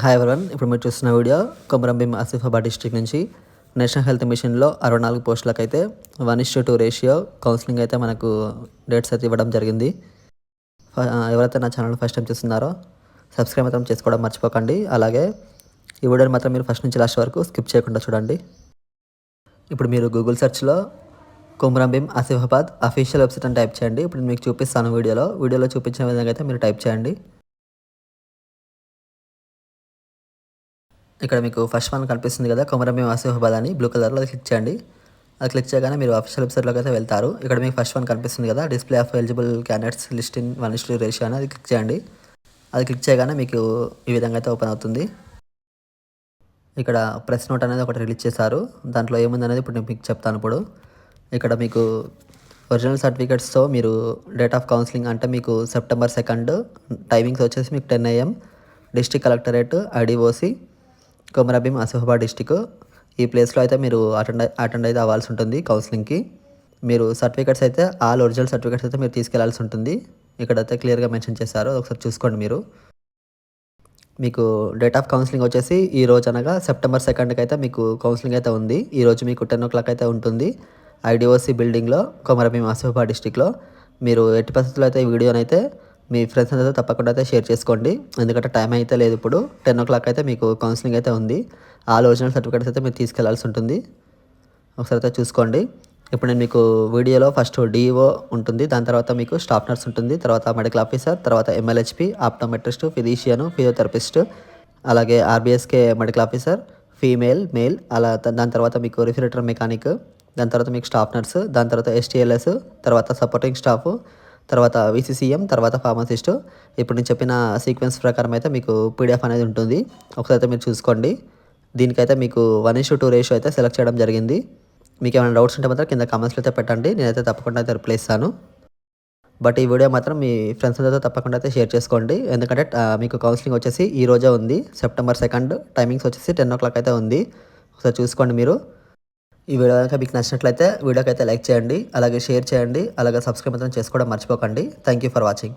Hi ఎవరన్ ఇప్పుడు మీరు చూస్తున్న వీడియో కొమరంభీం ఆసిఫాబాద్ డిస్ట్రిక్ట్ నుంచి నేషనల్ హెల్త్ మిషన్లో అరవై నాలుగు పోస్టులకు అయితే one is two ratio counselling అయితే మనకు డేట్స్ అయితే ఇవ్వడం జరిగింది. ఎవరైతే నా ఛానల్ ఫస్ట్ టైం చూస్తున్నారో సబ్స్క్రైబ్ మాత్రం చేసుకోవడం మర్చిపోకండి. అలాగే ఈ వీడియోని మాత్రం మీరు ఫస్ట్ నుంచి లాస్ట్ వరకు స్కిప్ చేయకుండా చూడండి. ఇప్పుడు మీరు గూగుల్ సెర్చ్లో కొమరంభీం ఆసిఫాబాద్ అఫీషియల్ వెబ్సైట్ అని టైప్ చేయండి. ఇప్పుడు మీకు చూపిస్తాను వీడియోలో. వీడియోలో చూపించిన విధంగా అయితే మీరు టైప్ చేయండి. ఇక్కడ మీకు ఫస్ట్ వన్ కనిపిస్తుంది కదా కొమరంభీం ఆసిఫాబాద్ అని బ్లూ కలర్లో అది క్లిక్ చేయండి. అది క్లిక్ చేయగానే మీరు అఫీషియల్ వెబ్సైట్లోకి అయితే వెళ్తారు. ఇక్కడ మీకు ఫస్ట్ వన్ కనిపిస్తుంది కదా display of eligible candidates list in one is to ratio అని అది క్లిక్ చేయండి. అది క్లిక్ చేయగానే మీకు ఈ విధంగా అయితే ఓపెన్ అవుతుంది. ఇక్కడ ప్రెస్ నోట్ అనేది ఒకటి రిలీజ్ చేశారు. దాంట్లో ఏముంది అనేది ఇప్పుడు నేను మీకు చెప్తాను ఇప్పుడు. ఇక్కడ మీకు ఒరిజినల్ సర్టిఫికేట్స్తో మీరు డేట్ ఆఫ్ కౌన్సిలింగ్ అంటే మీకు సెప్టెంబర్ సెకండ్ టైమింగ్స్ వచ్చేసి మీకు ten AM district collectorate IDOC Komaram Bheem Asifabad district. ఈ ప్లేస్లో అయితే మీరు అటెండ్ అటెండ్ అయితే అవ్వాల్సి ఉంటుంది కౌన్సిలింగ్కి. మీరు సర్టిఫికెట్స్ అయితే ఆల్ ఒరిజినల్ సర్టిఫికెట్స్ అయితే మీరు తీసుకెళ్ళాల్సి ఉంటుంది. ఇక్కడైతే క్లియర్గా మెన్షన్ చేశారు. ఒకసారి చూసుకోండి మీరు. మీకు డేట్ ఆఫ్ కౌన్సిలింగ్ వచ్చేసి ఈ రోజు అనగా సెప్టెంబర్ సెకండ్కి అయితే మీకు కౌన్సిలింగ్ అయితే ఉంది. ఈ రోజు మీకు టెన్ ఓ క్లాక్ అయితే ఉంటుంది. ఐడిఓసి బిల్డింగ్లో కొమరభీం ఆసిఫాబాద్ డిస్టిక్లో. మీరు ఎట్టి పరిస్థితుల్లో అయితే ఈ వీడియోనైతే మీ ఫ్రెండ్స్ అయితే తప్పకుండా అయితే షేర్ చేసుకోండి. ఎందుకంటే టైం అయితే లేదు ఇప్పుడు. టెన్ ఓ క్లాక్ అయితే మీకు కౌన్సిలింగ్ అయితే ఉంది. ఆల్ ఒరిజినల్ సర్టిఫికేట్స్ అయితే మీరు తీసుకెళ్ళాల్సి ఉంటుంది. ఒకసారి అయితే చూసుకోండి. ఇప్పుడు నేను మీకు వీడియోలో ఫస్ట్ డిఓ ఉంటుంది. దాని తర్వాత మీకు స్టాఫ్ నర్స్ ఉంటుంది. తర్వాత మెడికల్ ఆఫీసర్ తర్వాత ఎంఎల్హెచ్పి ఆప్టోమెట్రిస్ట్ ఫిజిషియన్ ఫిజియోథెరపిస్ట్ అలాగే RBSK medical officer female male అలా దాని తర్వాత మీకు రిఫ్రిజరేటర్ మెకానిక్ దాని తర్వాత మీకు స్టాఫ్ నర్స్ దాని తర్వాత ఎస్టీఎల్ఎస్ తర్వాత సపోర్టింగ్ స్టాఫ్ తర్వాత విసిసిఎం తర్వాత ఫార్మసిస్ట్ ఇప్పుడు నేను చెప్పిన సీక్వెన్స్ ప్రకారం అయితే మీకు పీడిఎఫ్ అనేది ఉంటుంది. ఒకసారి అయితే మీరు చూసుకోండి. దీనికైతే మీకు వన్ ఇష్యూ టూ రేషియో అయితే సెలెక్ట్ చేయడం జరిగింది. మీకు ఏమైనా డౌట్స్ ఉంటే మాత్రం కింద కామెంట్స్లో అయితే పెట్టండి. నేనైతే తప్పకుండా అయితే రిప్లై ఇస్తాను. బట్ ఈ వీడియో మాత్రం మీ ఫ్రెండ్స్ అందరితో తప్పకుండా అయితే షేర్ చేసుకోండి. ఎందుకంటే మీకు కౌన్సిలింగ్ వచ్చేసి ఈ రోజే ఉంది. సెప్టెంబర్ సెకండ్ టైమింగ్స్ వచ్చేసి టెన్ ఓ క్లాక్ అయితే ఉంది. ఒకసారి చూసుకోండి మీరు. ఈ వీడియో కనుక మీకు నచ్చినట్లయితే వీడియోకి అయితే లైక్ చేయండి అలాగే షేర్ చేయండి అలాగే సబ్స్క్రైబ్ మాత్రం చేసుకోవడం మర్చిపోకండి. Thank you for watching